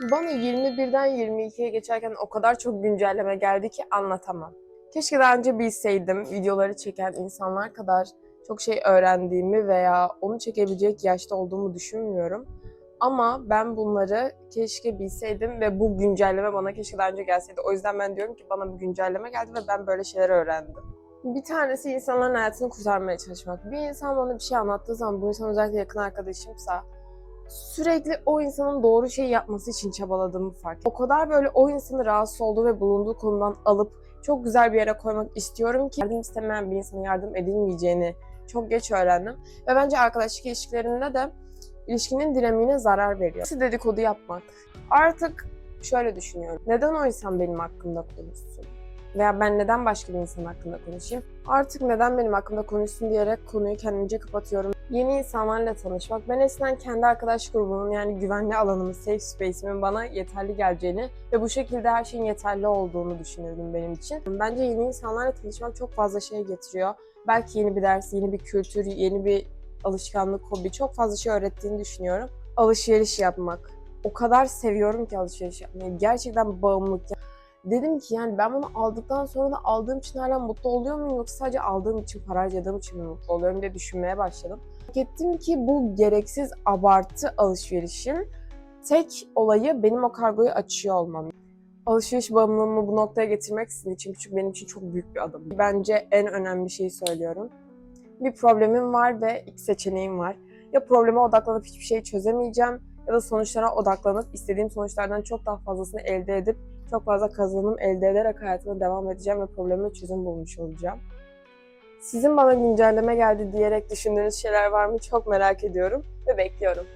Bana 21'den 22'ye geçerken o kadar çok güncelleme geldi ki anlatamam. Keşke daha önce bilseydim videoları çeken insanlar kadar çok şey öğrendiğimi veya onu çekebilecek yaşta olduğumu düşünmüyorum. Ama ben bunları keşke bilseydim ve bu güncelleme bana keşke daha önce gelseydi. O yüzden ben diyorum ki bana bir güncelleme geldi ve ben böyle şeyler öğrendim. Bir tanesi insanların hayatını kurtarmaya çalışmak. Bir insan bana bir şey anlattığı zaman bu insan özellikle yakın arkadaşımsa sürekli o insanın doğru şeyi yapması için çabaladığımı fark ettim. O kadar böyle o insanı rahatsız olduğu ve bulunduğu konudan alıp çok güzel bir yere koymak istiyorum ki yardım istemeyen bir insana yardım edilmeyeceğini çok geç öğrendim. Ve bence arkadaşlık ilişkilerinde de ilişkinin dinamiğine zarar veriyor. Nasıl dedikodu yapmak? Artık şöyle düşünüyorum. Neden o insan benim hakkımda konuşsun? Veya ben neden başka bir insan hakkında konuşayım? Artık neden benim hakkımda konuşsun diyerek konuyu kendimce kapatıyorum. Yeni insanlarla tanışmak. Ben eskiden kendi arkadaş grubunun yani güvenli alanımın, safe space'imin bana yeterli geleceğini ve bu şekilde her şeyin yeterli olduğunu düşünürdüm benim için. Bence yeni insanlarla tanışmak çok fazla şey getiriyor. Belki yeni bir ders, yeni bir kültür, yeni bir alışkanlık, hobi çok fazla şey öğrettiğini düşünüyorum. Alışveriş yapmak. O kadar seviyorum ki alışveriş yapmayı. Gerçekten bağımlılık. Dedim ki yani ben bunu aldıktan sonra da aldığım için hala mutlu oluyor muyum yoksa sadece aldığım için, para harcadığım için mi mutlu oluyorum diye düşünmeye başladım. Fark ettim ki bu gereksiz abartı alışverişin tek olayı benim o kargoyu açıyor olmam. Alışveriş bağımlılığımı bu noktaya getirmek sizin için çünkü benim için çok büyük bir adım. Bence en önemli şeyi söylüyorum. Bir problemim var ve iki seçeneğim var. Ya probleme odaklanıp hiçbir şeyi çözemeyeceğim ya da sonuçlara odaklanıp istediğim sonuçlardan çok daha fazlasını elde edip çok fazla kazanım elde ederek hayatıma devam edeceğim ve probleme çözüm bulmuş olacağım. Sizin bana güncelleme geldi diyerek düşündüğünüz şeyler var mı çok merak ediyorum ve bekliyorum.